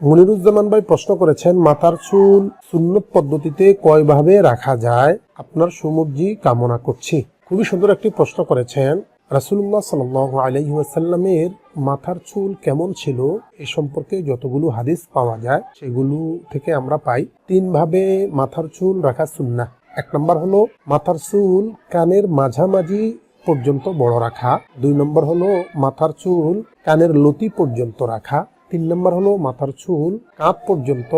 মনিরুজ্জামান ভাই প্রশ্ন করেছেন, মাথার চুল সুন্নত পদ্ধতিতে কয়ভাবে রাখা যায়? আপনার সুমুজি কামনা করছি। খুবই সুন্দর একটি প্রশ্ন করেছেন রাসুল্লাহ সাল আলহিহাসাল্লামের মাথার চুল কেমন ছিল? এ সম্পর্কে যতগুলো হাদিস পাওয়া যায়, সেগুলো থেকে আমরা পাই তিন ভাবে মাথার চুল রাখা সুন্না এক নম্বর হলো, মাথার চুল কানের মাঝামাঝি পর্যন্ত বড় রাখা। দুই নম্বর হলো, মাথার চুল কানের লতি পর্যন্ত রাখা। তিন নম্বর হলো মাথার চুল কাঁধ পর্যন্ত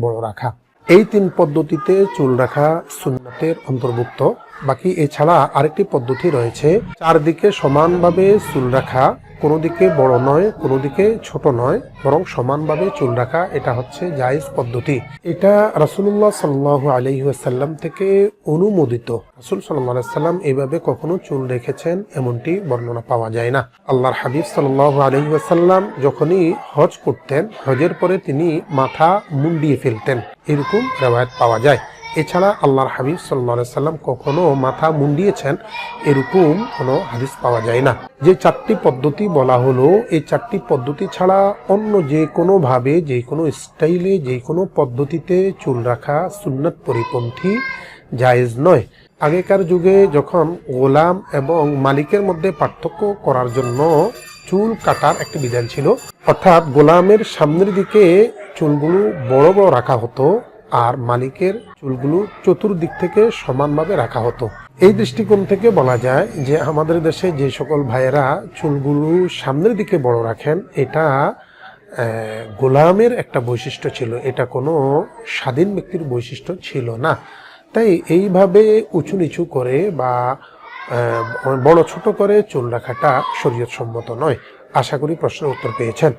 বড় রাখা। এই তিন পদ্ধতিতে চুল রাখা সুন্নতের অন্তর্ভুক্ত। বাকি এছাড়া আরেকটি পদ্ধতি রয়েছে, চারদিকে সমানভাবে চুল রাখা কোনো দিকে বড় নয় কোনো দিকে ছোট নয়, বরং সমানভাবে চুল রাখা, এটা হচ্ছে জায়েজ পদ্ধতি। এটা রাসুল্লাহ সাল্লাহ আলহিহাসাল্লাম থেকে অনুমোদিত। রাসুল সাল্লাম এইভাবে কখনো চুল রেখেছেন, এমনটি বর্ণনা পাওয়া যায় না। আল্লাহর হাবিব সাল্লাহ আলহিহাসাল্লাম যখনই হজ করতেন, হজের পরে তিনি মাথা মুন্ডিয়ে ফেলতেন, এরকম রেওয়ায়ত পাওয়া যায়। এছাড়া আল্লাহর হাবিব সাল্লাহ সাল্লাম কখনো মাথা মুন্ডিয়েছেন, এরকম কোনো হাদিস পাওয়া যায় না। যে চারটি পদ্ধতি বলা হলো, এই চারটি পদ্ধতি ছাড়া অন্য যে কোনো ভাবে যে কোনো স্টাইলে, যে কোনো পদ্ধতিতে চুল রাখা সুন্নত পরিপন্থী জায়েজ নয়। আগেকার যুগে যখন গোলাম এবং মালিকের মধ্যে পার্থক্য করার জন্য চুল কাটার একটি বিধান ছিল, অর্থাৎ গোলামের সামনের দিকে চুলগুলো বড় বড় রাখা হতো আর মালিকের চুলগুলো চতুর্দিক থেকে সমানভাবে রাখা হতো। এই দৃষ্টিকোণ থেকে বলা যায় যে আমাদের দেশে যে সকল ভাইয়েরা চুলগুলো সামনের দিকে বড় রাখেন, এটা গোলামের একটা বৈশিষ্ট্য ছিল। এটা কোনো স্বাধীন ব্যক্তির বৈশিষ্ট্য ছিল না। তাই এইভাবে উঁচু নিচু করে বা বড় ছোট করে চুল রাখাটা শরীয়ত সম্মত নয়। আশা করি প্রশ্নের উত্তর পেয়েছেন।